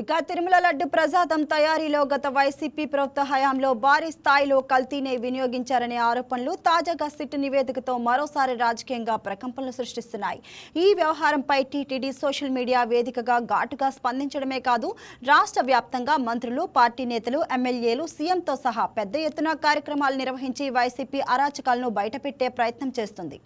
ఇక తిరుమల లడ్డు ప్రసాదం తయారీలో గత వైసీపీ ప్రభుత్వ హయాంలో భారీ స్థాయిలో కల్తీనే వినియోగించారనే ఆరోపణలు తాజాగా సిట్ నివేదికతో మరోసారి రాజకీయంగా ప్రకంపనలు సృష్టిస్తున్నాయి. ఈ వ్యవహారంపై టీటీడీ సోషల్ మీడియా వేదికగా ఘాటుగా స్పందించడమే కాదు రాష్ట్ర వ్యాప్తంగా మంత్రులు పార్టీ నేతలు ఎమ్మెల్యేలు సీఎంతో సహా పెద్ద ఎత్తున కార్యక్రమాలు నిర్వహించి వైసీపీ అరాచకాలను బయటపెట్టే ప్రయత్నం చేస్తుంది.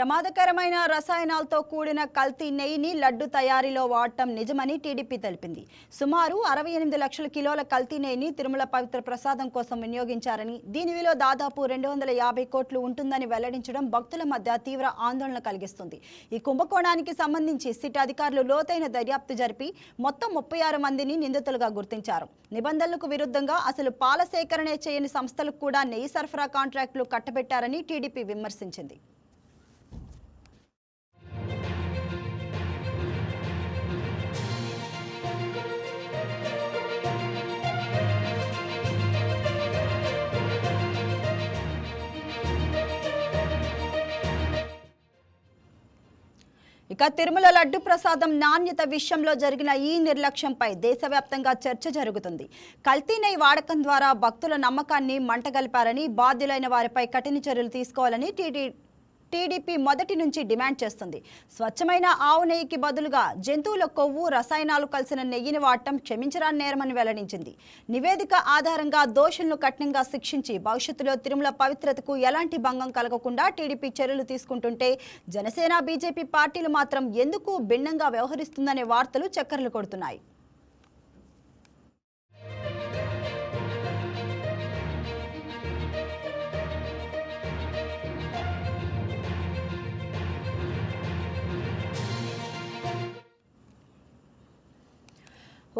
ప్రమాదకరమైన రసాయనాలతో కూడిన కల్తీ నెయ్యిని లడ్డు తయారీలో వాడటం నిజమని టీడీపీ తెలిపింది. సుమారు అరవై ఎనిమిది లక్షల కిలోల కల్తీ నెయ్యిని తిరుమల పవిత్ర ప్రసాదం కోసం వినియోగించారని దీని విలువ దాదాపు రెండు వందల యాభై కోట్లు ఉంటుందని వెల్లడించడం భక్తుల మధ్య తీవ్ర ఆందోళన కలిగిస్తుంది. ఈ కుంభకోణానికి సంబంధించి సిట్ అధికారులు లోతైన దర్యాప్తు జరిపి మొత్తం ముప్పై ఆరు మందిని నిందితులుగా గుర్తించారు. నిబంధనలకు విరుద్ధంగా అసలు పాల సేకరణే చేయని సంస్థలకు కూడా నెయ్యి సరఫరా కాంట్రాక్టులు కట్టబెట్టారని టీడీపీ విమర్శించింది. ఇక తిరుమల లడ్డు ప్రసాదం నాణ్యత విషయంలో జరిగిన ఈ నిర్లక్ష్యంపై దేశవ్యాప్తంగా చర్చ జరుగుతుంది. కల్తీ నెయ్యి వాడకం ద్వారా భక్తుల నమ్మకాన్ని మంటగలిపారని బాధ్యులైన వారిపై కఠిన చర్యలు తీసుకోవాలని టీటీ టీడీపీ మొదటి నుంచి డిమాండ్ చేస్తుంది. స్వచ్ఛమైన ఆవు నెయ్యికి బదులుగా జంతువుల కొవ్వు రసాయనాలు కలిసిన నెయ్యిని వాడటం క్షమించరాని నేరమని వెల్లడించింది. నివేదిక ఆధారంగా దోషులను కఠినంగా శిక్షించి భవిష్యత్తులో తిరుమల పవిత్రతకు ఎలాంటి భంగం కలగకుండా టీడీపీ చర్యలు తీసుకుంటుంటే జనసేన బీజేపీ పార్టీలు మాత్రం ఎందుకు భిన్నంగా వ్యవహరిస్తుందనే వార్తలు చక్కర్లు కొడుతున్నాయి.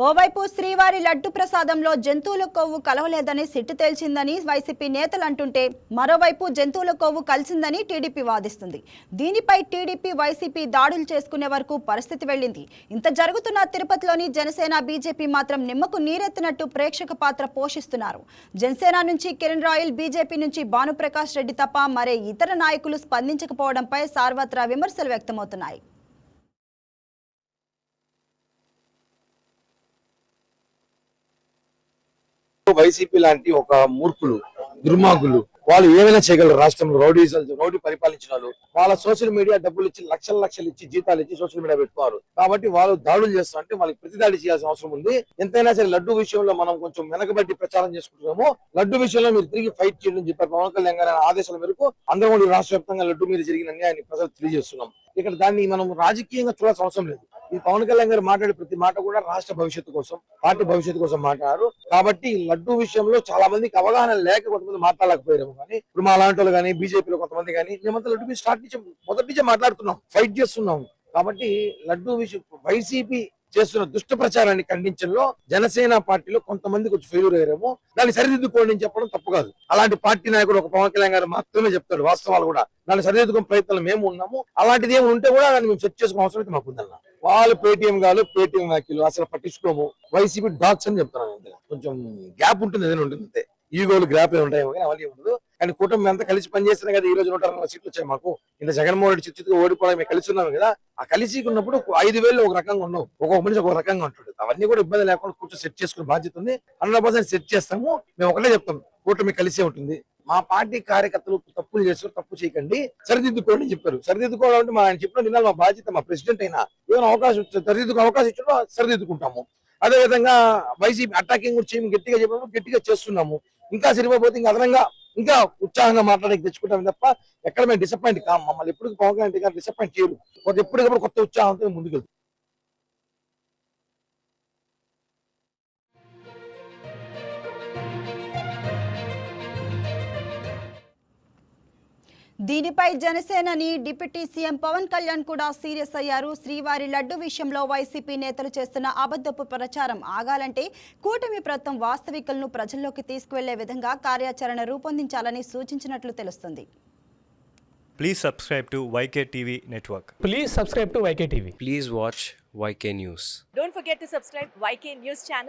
ఓవైపు శ్రీవారి లడ్డు ప్రసాదంలో జంతువుల కొవ్వు కలవలేదని సిట్టు తేల్చిందని వైసీపీ నేతలు అంటుంటే మరోవైపు జంతువుల కొవ్వు కలిసిందని టీడీపీ వాదిస్తుంది. దీనిపై టీడీపీ వైసీపీ దాడులు చేసుకునే వరకు పరిస్థితి వెళ్ళింది. ఇంత జరుగుతున్న తిరుపతిలోని జనసేన బీజేపీ మాత్రం నిమ్మకు నీరెత్తినట్టు ప్రేక్షక పాత్ర పోషిస్తున్నారు. జనసేన నుంచి కిరణ్ రాయల్ బీజేపీ నుంచి భానుప్రకాష్ రెడ్డి తప్ప మరే ఇతర నాయకులు స్పందించకపోవడంపై సార్వత్రా విమర్శలు వ్యక్తమవుతున్నాయి. వైసీపీ లాంటి ఒక మూర్ఖులు దుర్మార్గులు వాళ్ళు ఏమైనా చేయగలరు రాష్ట్రంలో? రౌడీ రౌడీ పరిపాలించిన వాళ్ళు. వాళ్ళ సోషల్ మీడియా డబ్బులు ఇచ్చి లక్షల లక్షలు ఇచ్చి జీతాలు ఇచ్చి సోషల్ మీడియా పెట్టుకోరు కాబట్టి వాళ్ళు దాడులు చేస్తారంటే వాళ్ళకి ప్రతిదాడి చేయాల్సిన అవసరం ఉంది. ఎంతైనా సరే లడ్డు విషయంలో మనం కొంచెం వెనకబెట్టి ప్రచారం చేసుకుంటున్నాము. లడ్డు విషయంలో మీరు తిరిగి ఫైట్ చేయండి చెప్పారు. పవన్ కళ్యాణ్ గారి ఆదేశాల మేరకు అందరం కూడా రాష్ట్ర వ్యాప్తంగా లడ్డు మీద జరిగిన అన్యాయాన్ని ప్రజలు తెలియజేస్తున్నాం. ఇక్కడ దాన్ని మనం రాజకీయంగా చూడాల్సిన అవసరం లేదు. ఈ పవన్ కళ్యాణ్ గారు మాట్లాడే ప్రతి మాట కూడా రాష్ట్ర భవిష్యత్తు కోసం పార్టీ భవిష్యత్తు కోసం మాట్లాడారు. కాబట్టి ఈ లడ్డు విషయంలో చాలా మందికి అవగాహన లేక కొంతమంది మాట్లాడలేకపోయారు కానీ ఇప్పుడు మా అలాంటి వాళ్ళు కానీ బీజేపీలో కొంతమంది కానీ మేమంతా లడ్డు స్టార్ట్ నుంచి మొదటి నుంచే మాట్లాడుతున్నాం ఫైట్ చేస్తున్నాం కాబట్టి లడ్డూ విషయం వైసీపీ చేస్తున్న దుష్ట ప్రచారాన్ని ఖండించడంలో జనసేన పార్టీలో కొంతమంది కొంచెం ఫెయిల్యూర్ అయ్యారేమో దాన్ని సరిదిద్దుకోండి అని చెప్పడం తప్పు కాదు. అలాంటి పార్టీ నాయకుడు ఒక పవన్ కళ్యాణ్ గారు మాత్రమే చెప్తాడు వాస్తవాలు కూడా. దాన్ని సరిదిద్దుకునే ప్రయత్నాలు మేము ఉన్నాము. అలాంటిది ఏమి ఉంటే కూడా దాన్ని మేము సెట్ చేసుకోవాల్సిన అయితే మాకు ఉందన్నా వాళ్ళు పేటిఎం కాదు పేటిఎం వ్యాఖ్యలు అసలు పట్టించుకోము. వైసీపీ డాక్స్ అని చెప్తున్నాను అంతే. కొంచెం గ్యాప్ ఉంటుంది ఏదైనా ఉంటుంది అంతే. ఈగోలు గ్యాప్ ఉంటాయేమో కానీ అవన్నీ ఉండదు. కానీ కుటుంబం ఎంత కలిసి పనిచేస్తున్నా కదా ఈ రోజు నూట అరవై సీట్లు వచ్చాయి మాకు. ఇంత జగన్మోహన్ రెడ్డి చిత్తు ఓడిపోవడం మేము కలిసి ఉన్నాము కదా ఆ కలిసి ఉన్నప్పుడు ఐదు వేలు ఒక రకంగా ఉన్నాం. ఒక్కొక్క మనిషి ఒక రకంగా ఉంటాడు. అవన్నీ కూడా ఇబ్బంది లేకుండా కూర్చొని సెట్ చేసుకునే బాధ్యత ఉంది. హండ్రెడ్ పర్సెంట్ సెట్ చేస్తాము. మేము ఒకటే చెప్తాం. కూటమి కలిసే ఉంటుంది. మా పార్టీ కార్యకర్తలు తప్పులు చేస్తారు తప్పు చేయకండి. సరిదిద్దుకోండి చెప్పారు. సరిదిద్దుకోవడం అంటే మా ఆయన చెప్పిన వినాలి మా బాధ్యత మా ప్రెసిడెంట్ అయినా ఏమైనా అవకాశం ఇచ్చారు సరిదిద్దుకు అవకాశం ఇచ్చినా సరిదిద్దుకుంటాము. అదే విధంగా వైసీపీ అటాకింగ్ కూడా చేయము గట్టిగా చెప్పినప్పుడు గట్టిగా చేస్తున్నాము. ఇంకా సరిపోతే ఇంకా అదనంగా ఇంకా ఉత్సాహంగా మాట్లాడడానికి తెచ్చుకుంటాం తప్ప ఎక్కడ మేము డిసప్పాయింట్ కాము మమ్మల్ని ఎప్పుడు పవన్ కళ్యాణ్ గారు డిసప్పాయింట్ చేయరు. ఎప్పటికప్పుడు కొత్త ఉత్సాహంతో ముందుకెళ్తాం. దీనిపై జనసేనని డిప్యూటీ సీఎం పవన్ కళ్యాణ్ కూడా సీరియస్ అయ్యారు శ్రీవారి లడ్డు విషయంలో వైసీపీ నేతలు చేస్తున్న అబద్ధపు ప్రచారం ఆగాలంటే కూటమి ప్రభుత్వం వాస్తవికలను ప్రజల్లోకి తీసుకువెళ్ళే విధంగా కార్యాచరణ రూపొందించాలని సూచించినట్లు తెలుస్తుంది Please subscribe to YK TV Network. Please subscribe to YK TV. Please watch YK News. Don't forget to subscribe YK News channel